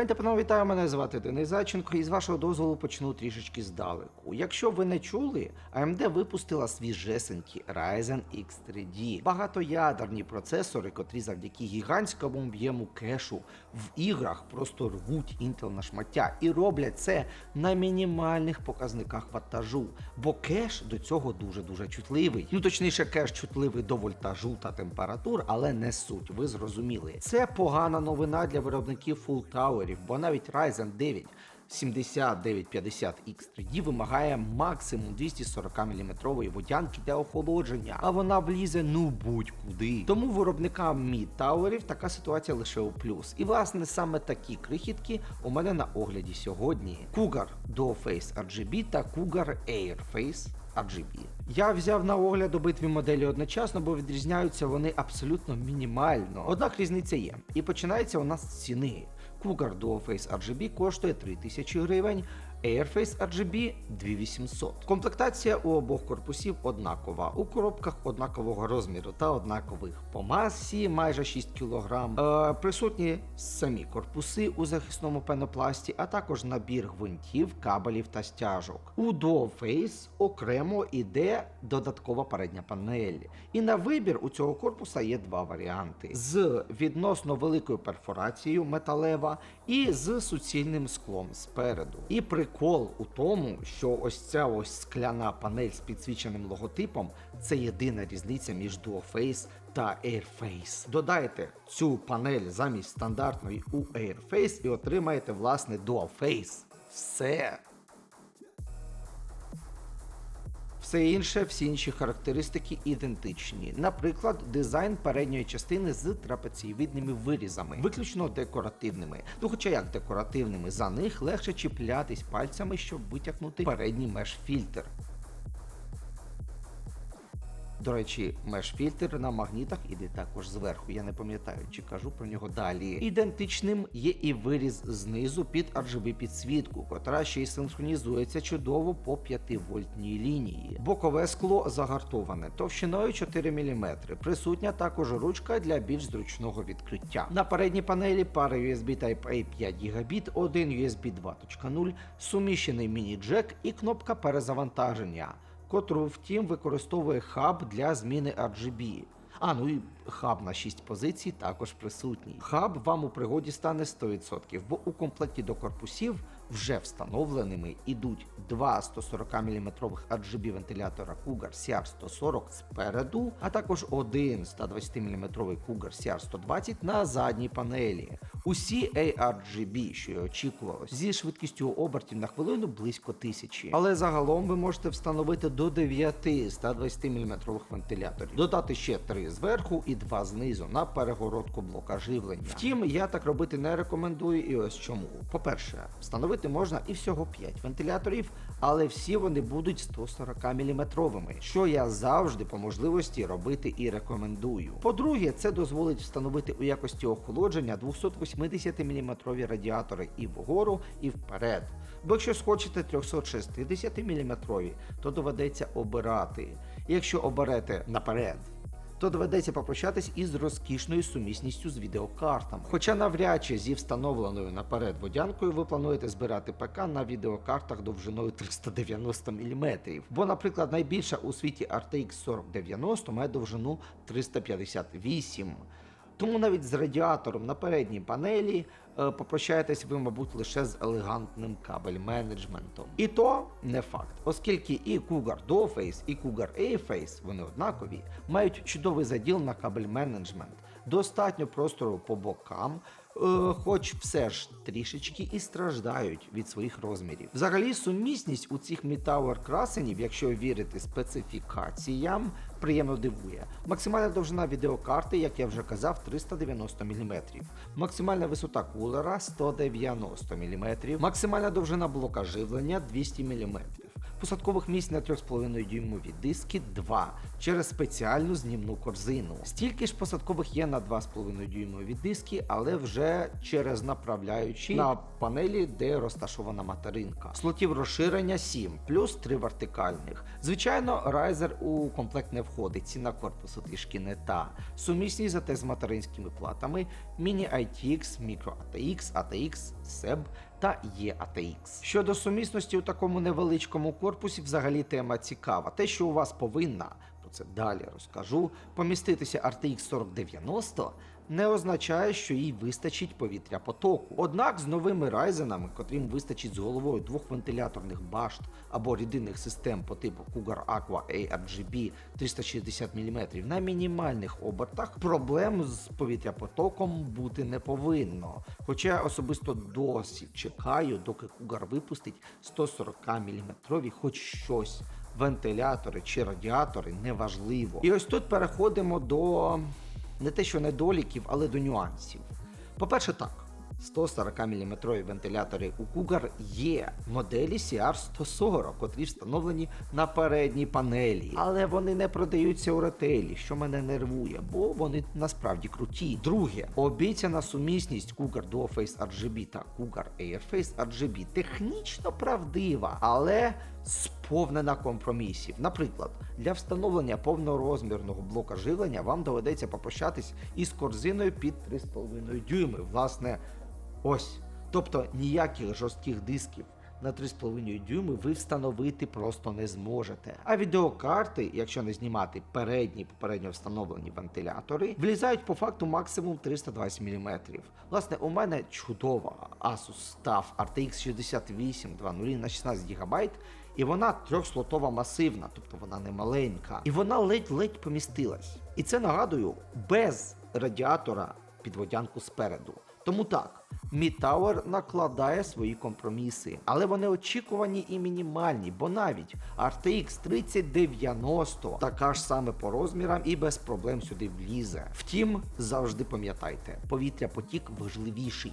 Пані та панове, вітаю, мене звати Денис Зайченко, і з вашого дозволу почну трішечки здалеку. Якщо ви не чули, AMD випустила свіжесенькі Ryzen X3D. Багатоядерні процесори, котрі завдяки гігантському об'єму кешу в іграх просто рвуть Intel на шмаття і роблять це на мінімальних показниках ваттажу, бо кеш до цього дуже-дуже чутливий. Ну точніше, кеш чутливий до вольтажу та температур, але не суть, ви зрозуміли. Це погана новина для виробників Full Towerів, бо навіть Ryzen 9 7950X3D вимагає максимум 240 мм водянки для охолодження, а вона влізе ну будь-куди. Тому виробникам Towerів така ситуація лише у плюс. І власне саме такі крихітки у мене на огляді сьогодні: Cougar Dual Face RGB та Cougar Air Face RGB. Я взяв на огляд обидві моделі одночасно, бо відрізняються вони абсолютно мінімально. Однак різниця є. І починається у нас з ціни. Cougar Dualface RGB коштує 3000 гривень, Airface RGB 2800. Комплектація у обох корпусів однакова, у коробках однакового розміру та однакових по масі майже 6 кг. Е, присутні самі корпуси у захисному пенопласті, а також набір гвинтів, кабелів та стяжок. У Dualface окремо іде додаткова передня панель. І на вибір у цього корпуса є два варіанти: з відносно великою перфорацією металева і з суцільним склом спереду. І прикол у тому, що ось ця ось скляна панель з підсвіченим логотипом це єдина різниця між DuoFace та Airface. Додайте цю панель замість стандартної у Airface і отримаєте власне Dualface. Все. Все інше, всі інші характеристики ідентичні. Наприклад, дизайн передньої частини з трапецієвидними вирізами, виключно декоративними. Ну, хоча як декоративними, за них легше чіплятись пальцями, щоб витягнути передній меш-фільтр. До речі, меш-фільтр на магнітах іде також зверху. Я не пам'ятаю, чи кажу про нього далі. Ідентичним є і виріз знизу під RGB підсвітку, котра ще й синхронізується чудово по 5 вольтній лінії. Бокове скло загартоване товщиною 4 мм. Присутня також ручка для більш зручного відкриття. На передній панелі пара USB Type-A 5 Гбіт, один USB 2.0, суміщений міні-джек і кнопка перезавантаження котру втім використовує хаб для зміни RGB. А, ну і хаб на 6 позицій також присутній. Хаб вам у пригоді стане 100%, бо у комплекті до корпусів вже встановленими ідуть два 140 мм RGB вентилятора Cougar CR140 спереду, а також один 120 мм Cougar CR120 на задній панелі. Усі ARGB, що й очікувалось, зі швидкістю обертів на хвилину близько тисячі. Але загалом ви можете встановити до 9 120 мм вентиляторів, додати ще 3 зверху і 2 знизу на перегородку блока живлення. Втім, я так робити не рекомендую і ось чому. По-перше, встановити можна і всього 5 вентиляторів, але всі вони будуть 140 мм, що я завжди по можливості робити і рекомендую. По-друге, це дозволить встановити у якості охолодження 280 мм радіатори і вгору, і вперед. Бо якщо схочете 360 мм, то доведеться обирати. Якщо оберете наперед, то доведеться попрощатись із розкішною сумісністю з відеокартами. Хоча навряд чи зі встановленою наперед водянкою ви плануєте збирати ПК на відеокартах довжиною 390 мм. Бо, наприклад, найбільша у світі RTX 4090 має довжину 358 тому навіть з радіатором на передній панелі е, попрощаєтесь ви, мабуть, лише з елегантним кабель-менеджментом. І то не факт, оскільки і Cougar Dualface, і Cougar A-Face, вони однакові, мають чудовий заділ на кабель-менеджмент, достатньо простору по бокам, хоч все ж трішечки і страждають від своїх розмірів. Взагалі, сумісність у цих Mid-Tower красенів, якщо вірити специфікаціям, приємно дивує. Максимальна довжина відеокарти, як я вже казав, 390 мм. Максимальна висота кулера 190 мм. Максимальна довжина блока живлення 200 мм. Посадкових місць на 3,5 дюймові диски 2 через спеціальну знімну корзину. Стільки ж посадкових є на 2,5 дюймові диски, але вже через направляючі на панелі, де розташована материнка. Слотів розширення 7, плюс 3 вертикальних. Звичайно, райзер у комплект не входить, ціна корпусу трішки не та. Сумісні зате з материнськими платами Mini ITX, Micro ATX, ATX, SEB та EATX. Щодо сумісності у такому невеличкому корпусі, взагалі тема цікава. Те, що у вас повинна, про це далі розкажу, поміститися RTX 4090 не означає, що їй вистачить повітря потоку. Однак з новими райзенами, котрим вистачить з головою двох вентиляторних башт або рідинних систем по типу Cougar Aqua ARGB 360 мм на мінімальних обертах, проблем з повітряпотоком бути не повинно. Хоча особисто досі чекаю, доки Cougar випустить 140 мм хоч щось. Вентилятори чи радіатори неважливо. І ось тут переходимо до не те, що недоліків, але до нюансів. По-перше, так. 140 мм вентилятори у Cougar є моделі CR140, котрі встановлені на передній панелі, але вони не продаються у ретейлі, що мене нервує, бо вони насправді круті. Друге, обіцяна сумісність Cougar Dual-Face RGB та Cougar Airface RGB технічно правдива, але сповнена компромісів. Наприклад, для встановлення повнорозмірного блока живлення вам доведеться попрощатись із корзиною під 3,5 дюйми. Власне, ось. Тобто ніяких жорстких дисків на 3,5 дюйми ви встановити просто не зможете. А відеокарти, якщо не знімати передні попередньо встановлені вентилятори, влізають по факту максимум 320 мм. Власне, у мене чудова Asus TUF RTX 68 2.0 на 16 ГБ. І вона трьохслотова масивна, тобто вона не маленька. І вона ледь-ледь помістилась. І це нагадую без радіатора під водянку спереду. Тому так, Tower накладає свої компроміси, але вони очікувані і мінімальні, бо навіть RTX 3090 така ж саме по розмірам і без проблем сюди влізе. Втім, завжди пам'ятайте, повітря потік важливіший.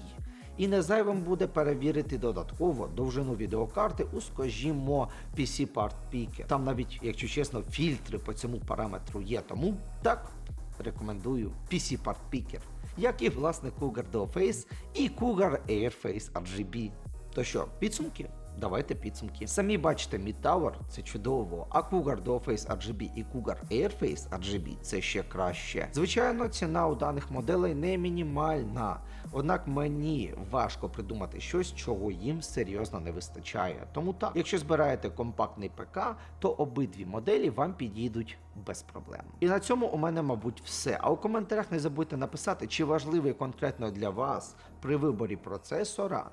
І не зайвим буде перевірити додатково довжину відеокарти у, скажімо, PC Part Picker. Там навіть, якщо чесно, фільтри по цьому параметру є. Тому так рекомендую PC Part Picker, як і власне Cougar Dual-Face і Cougar Airface RGB. То що, підсумки? Давайте підсумки. Самі бачите, Mid Tower це чудово, а Cougar Dual-Face RGB і Cougar Airface RGB це ще краще. Звичайно, ціна у даних моделей не мінімальна, однак мені важко придумати щось, чого їм серйозно не вистачає. Тому так, якщо збираєте компактний ПК, то обидві моделі вам підійдуть без проблем. І на цьому у мене, мабуть, все. А у коментарях не забудьте написати, чи важливий конкретно для вас при виборі процесора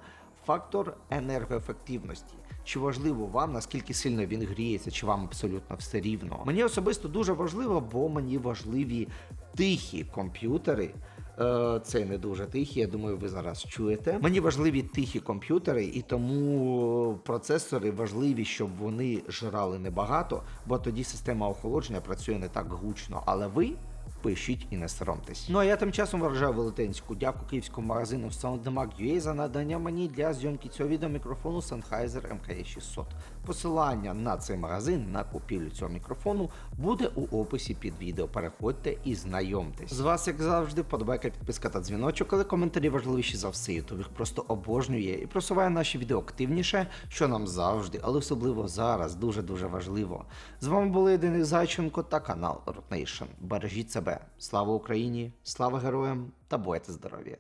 фактор енергоефективності. Чи важливо вам, наскільки сильно він гріється, чи вам абсолютно все рівно? Мені особисто дуже важливо, бо мені важливі тихі комп'ютери. Е, Це не дуже тихі, я думаю, ви зараз чуєте. Мені важливі тихі комп'ютери, і тому процесори важливі, щоб вони жрали небагато, бо тоді система охолодження працює не так гучно. Але ви пишіть і не соромтесь. Ну а я тим часом вважаю велетенську дяку київському магазину SoundMag.ua за надання мені для зйомки цього відео мікрофону Sennheiser MKE600. Посилання на цей магазин на купівлю цього мікрофону буде у описі під відео. Переходьте і знайомтесь. З вас, як завжди, подобайка, підписка та дзвіночок, але коментарі важливіші за все. Ютуб їх просто обожнює і просуває наші відео активніше, що нам завжди, але особливо зараз дуже дуже важливо. З вами були Денис Зайченко та канал Rotation. Бережіть Слава Україні, слава героям та будьте здорові!